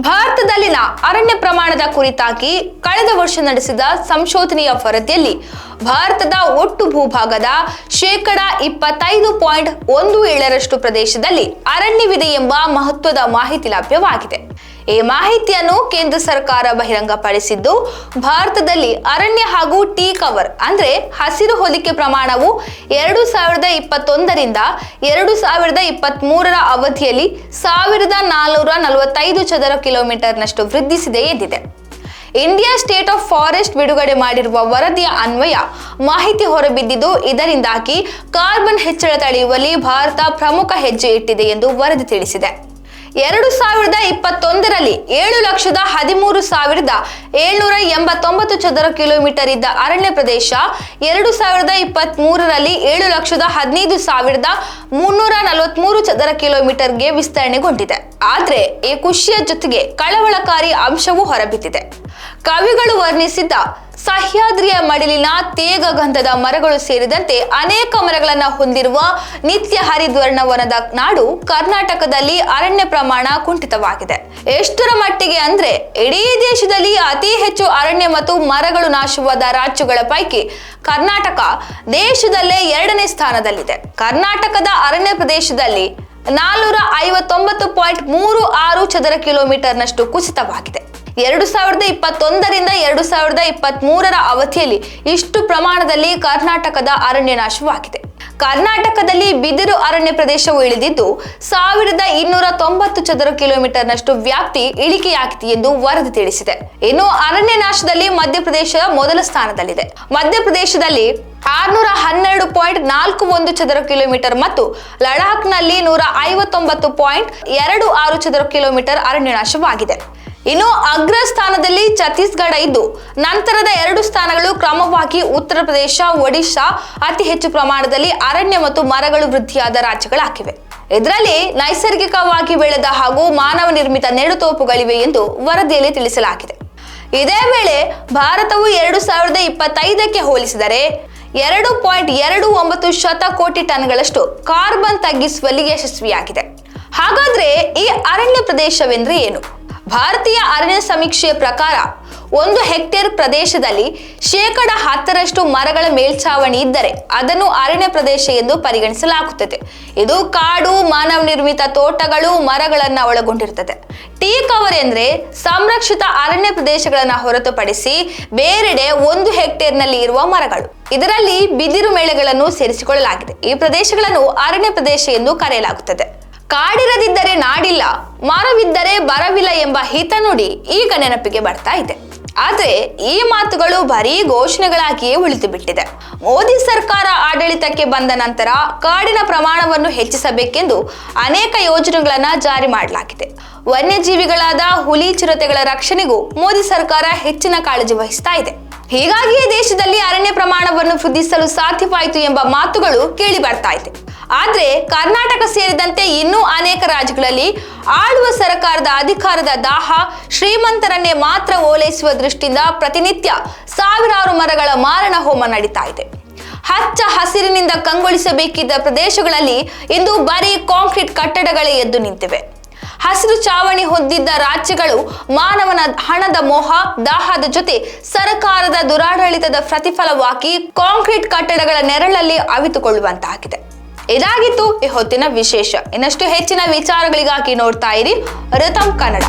ಭಾರತದಲ್ಲಿನ ಅರಣ್ಯ ಪ್ರಮಾಣದ ಕುರಿತಾಗಿ ಕಳೆದ ವರ್ಷ ನಡೆಸಿದ ಸಂಶೋಧನೆಯ ವರದಿಯಲ್ಲಿ ಭಾರತದ ಒಟ್ಟು ಭೂಭಾಗದ ಶೇಕಡ ಇಪ್ಪತ್ತೈದು ಪಾಯಿಂಟ್ ಒಂದು ಏಳರಷ್ಟು ಪ್ರದೇಶದಲ್ಲಿ ಅರಣ್ಯವಿದೆ ಎಂಬ ಮಹತ್ವದ ಮಾಹಿತಿ ಲಭ್ಯವಾಗಿದೆ. ಈ ಮಾಹಿತಿಯನ್ನು ಕೇಂದ್ರ ಸರ್ಕಾರ ಬಹಿರಂಗಪಡಿಸಿದ್ದು, ಭಾರತದಲ್ಲಿ ಅರಣ್ಯ ಹಾಗೂ ಟೀ ಕವರ್ ಅಂದ್ರೆ ಹಸಿರು ಹೊಲಿಕೆ ಪ್ರಮಾಣವು ಎರಡು ಸಾವಿರದ ಇಪ್ಪತ್ತೊಂದರಿಂದ ಎರಡು ಸಾವಿರದ ಇಪ್ಪತ್ತ್ ಮೂರರ ಅವಧಿಯಲ್ಲಿ ಸಾವಿರದ ನಾಲ್ನೂರ ನಲವತ್ತೈದು ಚದರ ಕಿಲೋಮೀಟರ್ನಷ್ಟು ವೃದ್ಧಿಸಿದೆ ಎಂದಿದೆ. ಇಂಡಿಯಾ ಸ್ಟೇಟ್ ಆಫ್ ಫಾರೆಸ್ಟ್ ಬಿಡುಗಡೆ ಮಾಡಿರುವ ವರದಿಯ ಅನ್ವಯ ಮಾಹಿತಿ ಹೊರಬಿದ್ದಿದ್ದು, ಇದರಿಂದಾಗಿ ಕಾರ್ಬನ್ ಹೆಚ್ಚಳ ತಡೆಯುವಲ್ಲಿ ಭಾರತ ಪ್ರಮುಖ ಹೆಜ್ಜೆ ಇಟ್ಟಿದೆ ಎಂದು ವರದಿ ತಿಳಿಸಿದೆ. ಎರಡು ಸಾವಿರದ ಇಪ್ಪತ್ತೊಂದರಲ್ಲಿ ಏಳು ಲಕ್ಷದ ಹದಿಮೂರು ಸಾವಿರದ ಏಳ್ನೂರ ಎಂಬತ್ತೊಂಬತ್ತು ಚದರ ಕಿಲೋಮೀಟರ್ ಇದ್ದ ಅರಣ್ಯ ಪ್ರದೇಶ, ಎರಡು ಸಾವಿರದ ಇಪ್ಪತ್ತ್ ಮೂರರಲ್ಲಿ ಏಳು ಲಕ್ಷದ ಹದಿನೈದು ಸಾವಿರದ ಮುನ್ನೂರ ನಲವತ್ಮೂರು ಚದರ ಕಿಲೋಮೀಟರ್ಗೆ ವಿಸ್ತರಣೆಗೊಂಡಿದೆ. ಆದರೆ ಈ ಖುಷಿಯ ಜೊತೆಗೆ ಕಳವಳಕಾರಿ ಅಂಶವೂ ಹೊರಬಿದ್ದಿದೆ. ಕವಿಗಳು ವರ್ಣಿಸಿದ್ದ ಸಹ್ಯಾದ್ರಿಯ ಮಡಿಲಿನ ತೇಗ ಗಂಧದ ಮರಗಳು ಸೇರಿದಂತೆ ಅನೇಕ ಮರಗಳನ್ನು ಹೊಂದಿರುವ ನಿತ್ಯ ಹರಿದ್ವರ್ಣವನದ ನಾಡು ಕರ್ನಾಟಕದಲ್ಲಿ ಅರಣ್ಯ ಪ್ರಮಾಣ ಕುಂಠಿತವಾಗಿದೆ. ಎಷ್ಟರ ಮಟ್ಟಿಗೆ ಅಂದ್ರೆ, ಇಡೀ ದೇಶದಲ್ಲಿ ಅತಿ ಹೆಚ್ಚು ಅರಣ್ಯ ಮತ್ತು ಮರಗಳು ನಾಶವಾದ ರಾಜ್ಯಗಳ ಪೈಕಿ ಕರ್ನಾಟಕ ದೇಶದಲ್ಲೇ ಎರಡನೇ ಸ್ಥಾನದಲ್ಲಿದೆ. ಕರ್ನಾಟಕದ ಅರಣ್ಯ ಪ್ರದೇಶದಲ್ಲಿ ನಾಲ್ನೂರ ಐವತ್ತೊಂಬತ್ತು ಪಾಯಿಂಟ್ ಮೂರು ಆರು ಚದರ ಕಿಲೋಮೀಟರ್ನಷ್ಟು ಕುಸಿತವಾಗಿದೆ. ಎರಡು ಸಾವಿರದ ಇಪ್ಪತ್ತೊಂದರಿಂದ ಎರಡು ಸಾವಿರದ ಇಪ್ಪತ್ತ್ ಮೂರರ ಅವಧಿಯಲ್ಲಿ ಇಷ್ಟು ಪ್ರಮಾಣದಲ್ಲಿ ಕರ್ನಾಟಕದ ಅರಣ್ಯ ನಾಶವಾಗಿದೆ. ಕರ್ನಾಟಕದಲ್ಲಿ ಬಿದಿರು ಅರಣ್ಯ ಪ್ರದೇಶವು ಇಳಿದಿದ್ದು, ಸಾವಿರದ ಇನ್ನೂರ ತೊಂಬತ್ತು ಚದರ ಕಿಲೋಮೀಟರ್ನಷ್ಟು ವ್ಯಾಪ್ತಿ ಇಳಿಕೆಯಾಗಿದೆ ಎಂದು ವರದಿ ತಿಳಿಸಿದೆ. ಇನ್ನು ಅರಣ್ಯ ನಾಶದಲ್ಲಿ ಮಧ್ಯಪ್ರದೇಶ ಮೊದಲ ಸ್ಥಾನದಲ್ಲಿದೆ. ಮಧ್ಯಪ್ರದೇಶದಲ್ಲಿ ಆರ್ನೂರ ಹನ್ನೆರಡು ಪಾಯಿಂಟ್ ನಾಲ್ಕು ಒಂದು ಚದರ ಕಿಲೋಮೀಟರ್ ಮತ್ತು ಲಡಾಖ್ನಲ್ಲಿ ನೂರ ಐವತ್ತೊಂಬತ್ತು ಪಾಯಿಂಟ್ ಎರಡು ಆರು ಚದರ ಕಿಲೋಮೀಟರ್ ಅರಣ್ಯ ನಾಶವಾಗಿದೆ. ಇನ್ನು ಅಗ್ರ ಸ್ಥಾನದಲ್ಲಿ ಛತ್ತೀಸ್ಗಢ ಇದ್ದು, ನಂತರದ ಎರಡು ಸ್ಥಾನಗಳು ಕ್ರಮವಾಗಿ ಉತ್ತರ ಪ್ರದೇಶ, ಒಡಿಶಾ, ಅತಿ ಹೆಚ್ಚು ಪ್ರಮಾಣದಲ್ಲಿ ಅರಣ್ಯ ಮತ್ತು ಮರಗಳು ವೃದ್ಧಿಯಾದ ರಾಜ್ಯಗಳಾಗಿವೆ. ಇದರಲ್ಲಿ ನೈಸರ್ಗಿಕವಾಗಿ ಬೆಳೆದ ಹಾಗೂ ಮಾನವ ನಿರ್ಮಿತ ನೆಡುತೋಪುಗಳಿವೆ ಎಂದು ವರದಿಯಲ್ಲಿ ತಿಳಿಸಲಾಗಿದೆ. ಇದೇ ವೇಳೆ ಭಾರತವು ಎರಡು ಸಾವಿರದ ಇಪ್ಪತ್ತೈದಕ್ಕೆ ಹೋಲಿಸಿದರೆ ಎರಡು ಪಾಯಿಂಟ್ ಎರಡು ಒಂಬತ್ತು ಶತಕೋಟಿ ಟನ್ಗಳಷ್ಟು ಕಾರ್ಬನ್ ತಗ್ಗಿಸುವಲ್ಲಿ ಯಶಸ್ವಿಯಾಗಿದೆ. ಹಾಗಾದ್ರೆ ಈ ಅರಣ್ಯ ಪ್ರದೇಶವೆಂದ್ರೆ ಏನು? ಭಾರತೀಯ ಅರಣ್ಯ ಸಮೀಕ್ಷೆಯ ಪ್ರಕಾರ ಒಂದು ಹೆಕ್ಟೇರ್ ಪ್ರದೇಶದಲ್ಲಿ ಶೇಕಡ ಹತ್ತರಷ್ಟು ಮರಗಳ ಮೇಲ್ಛಾವಣಿ ಇದ್ದರೆ ಅದನ್ನು ಅರಣ್ಯ ಪ್ರದೇಶ ಎಂದು ಪರಿಗಣಿಸಲಾಗುತ್ತದೆ. ಇದು ಕಾಡು ಮಾನವ ನಿರ್ಮಿತ ತೋಟಗಳು, ಮರಗಳನ್ನ ಒಳಗೊಂಡಿರುತ್ತದೆ. ಟೀ ಕವರ್ ಎಂದ್ರೆ ಸಂರಕ್ಷಿತ ಅರಣ್ಯ ಪ್ರದೇಶಗಳನ್ನ ಹೊರತುಪಡಿಸಿ ಬೇರೆಡೆ ಒಂದು ಹೆಕ್ಟೇರ್ನಲ್ಲಿ ಇರುವ ಮರಗಳು. ಇದರಲ್ಲಿ ಬಿದಿರು ಮೇಳೆಗಳನ್ನು ಸೇರಿಸಿಕೊಳ್ಳಲಾಗಿದೆ. ಈ ಪ್ರದೇಶಗಳನ್ನು ಅರಣ್ಯ ಪ್ರದೇಶ ಎಂದು ಕರೆಯಲಾಗುತ್ತದೆ. ಕಾಡಿರದಿದ್ದರೆ ನಾಡಿಲ್ಲ ಮರವಿದ್ದರೆ ಬರವಿಲ್ಲ ಎಂಬ ಹಿತ ನುಡಿ ಈಗ ನೆನಪಿಗೆ ಬರ್ತಾ ಇದೆ. ಆದ್ರೆ ಈ ಮಾತುಗಳು ಬರೀ ಘೋಷಣೆಗಳಾಗಿಯೇ ಉಳಿದು ಬಿಟ್ಟಿದೆ ಮೋದಿ ಸರ್ಕಾರ ಆಡಳಿತಕ್ಕೆ ಬಂದ ನಂತರ ಕಾಡಿನ ಪ್ರಮಾಣವನ್ನು ಹೆಚ್ಚಿಸಬೇಕೆಂದು ಅನೇಕ ಯೋಜನೆಗಳನ್ನು ಜಾರಿ ಮಾಡಲಾಗಿದೆ. ವನ್ಯಜೀವಿಗಳಾದ ಹುಲಿ ಚಿರತೆಗಳ ರಕ್ಷಣೆಗೂ ಮೋದಿ ಸರ್ಕಾರ ಹೆಚ್ಚಿನ ಕಾಳಜಿ ವಹಿಸ್ತಾ ಇದೆ. ಹೀಗಾಗಿಯೇ ದೇಶದಲ್ಲಿ ಅರಣ್ಯ ಪ್ರಮಾಣವನ್ನು ವೃದ್ಧಿಸಲು ಸಾಧ್ಯವಾಯಿತು ಎಂಬ ಮಾತುಗಳು ಕೇಳಿ ಬರ್ತಾ ಇದೆ. ಆದ್ರೆ ಕರ್ನಾಟಕ ಸೇರಿದಂತೆ ಇನ್ನೂ ಅನೇಕ ರಾಜ್ಯಗಳಲ್ಲಿ ಆಳುವ ಸರ್ಕಾರದ ಅಧಿಕಾರದ ದಾಹ ಶ್ರೀಮಂತರನ್ನೇ ಮಾತ್ರ ಓಲೈಸುವ ದೃಷ್ಟಿಯಿಂದ ಪ್ರತಿನಿತ್ಯ ಸಾವಿರಾರು ಮರಗಳ ಮಾರಣ ಹೋಮ ನಡೀತಾ ಇದೆ. ಹಚ್ಚ ಹಸಿರಿನಿಂದ ಕಂಗೊಳಿಸಬೇಕಿದ್ದ ಪ್ರದೇಶಗಳಲ್ಲಿ ಇಂದು ಬರೀ ಕಾಂಕ್ರೀಟ್ ಕಟ್ಟಡಗಳೇ ಎದ್ದು ನಿಂತಿವೆ. ಹಸಿರು ಚಾವಣಿ ಹೊದ್ದಿದ್ದ ರಾಜ್ಯಗಳು ಮಾನವನ ಹಣದ ಮೋಹ, ದಾಹದ ಜೊತೆ ಸರ್ಕಾರದ ದುರಾಡಳಿತದ ಪ್ರತಿಫಲವಾಗಿ ಕಾಂಕ್ರೀಟ್ ಕಟ್ಟಡಗಳ ನೆರಳಲ್ಲಿ ಅವಿತುಕೊಳ್ಳುವಂತಾಗಿದೆ. ಇದಾಗಿತ್ತು ಈ ಹೊತ್ತಿನ ವಿಶೇಷ. ಇನ್ನಷ್ಟು ಹೆಚ್ಚಿನ ವಿಚಾರಗಳಿಗಾಗಿ ನೋಡ್ತಾ ಇರಿ ರಿತಮ್ ಕನ್ನಡ.